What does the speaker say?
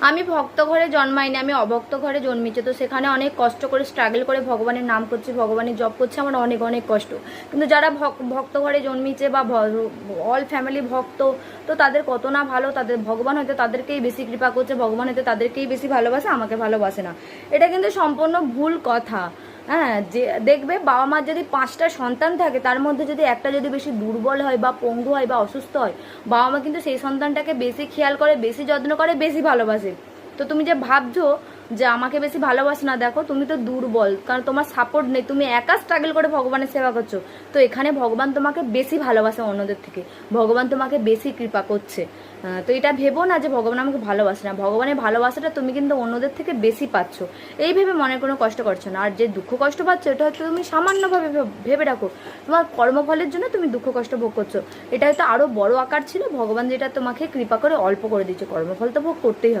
আমি ভক্ত ঘরে জন্মাইনি, আমি অভক্ত ঘরে জন্মেছি। তো সেখানে অনেক কষ্ট করে স্ট্রাগল করে ভগবানের নাম করছি, ভগবানের জব করছে, আমার অনেক অনেক কষ্ট। কিন্তু যারা ভক- ভক্ত ঘরে জন্মিছে বা অল ফ্যামিলি ভক্ত, তো তাদের কত না ভালো, তাদের ভগবান হয়তো তাদেরকেই বেশি কৃপা করছে, ভগবান হয়তো তাদেরকেই বেশি ভালোবাসে, আমাকে ভালোবাসে না। এটা কিন্তু সম্পূর্ণ ভুল কথা। হ্যাঁ যে, দেখবে বাবা মার যদি পাঁচটা সন্তান থাকে, তার মধ্যে যদি একটা যদি বেশি দুর্বল হয় বা পঙ্গু হয় বা অসুস্থ হয়, বাবা মা কিন্তু সেই সন্তানটাকে বেশি খেয়াল করে, বেশি যত্ন করে, বেশি ভালোবাসে। তো তুমি যে ভাবছ যে আমাকে বেশি ভালোবাসে না, দেখো তুমি তো দুর্বল, কারণ তোমার সাপোর্ট নেই, তুমি একা স্ট্রাগল করে ভগবানের সেবা করছ। তো এখানে ভগবান তোমাকে বেশি ভালোবাসে অন্যদের থেকে, ভগবান তোমাকে বেশি কৃপা করছে। তো এটা ভেবো না যে ভগবান আমাকে ভালোবাসে না, ভগবানের ভালোবাসাটা তুমি কিন্তু অন্যদের থেকে বেশি পাচ্ছ। এই ভেবে মনে কোনো কষ্ট করছ না, আর যে দুঃখ কষ্ট পাচ্ছ, এটা হয়তো তুমি সামান্যভাবে ভেব- রাখো। তোমার কর্মফলের জন্য তুমি দুঃখ কষ্ট ভোগ করছ। এটা হয়তো আরও বড় আকার ছিল, ভগবান যেটা তোমাকে কৃপা করে অল্প করে দিচ্ছে কর্মফল তো ভোগ করতেই হবে।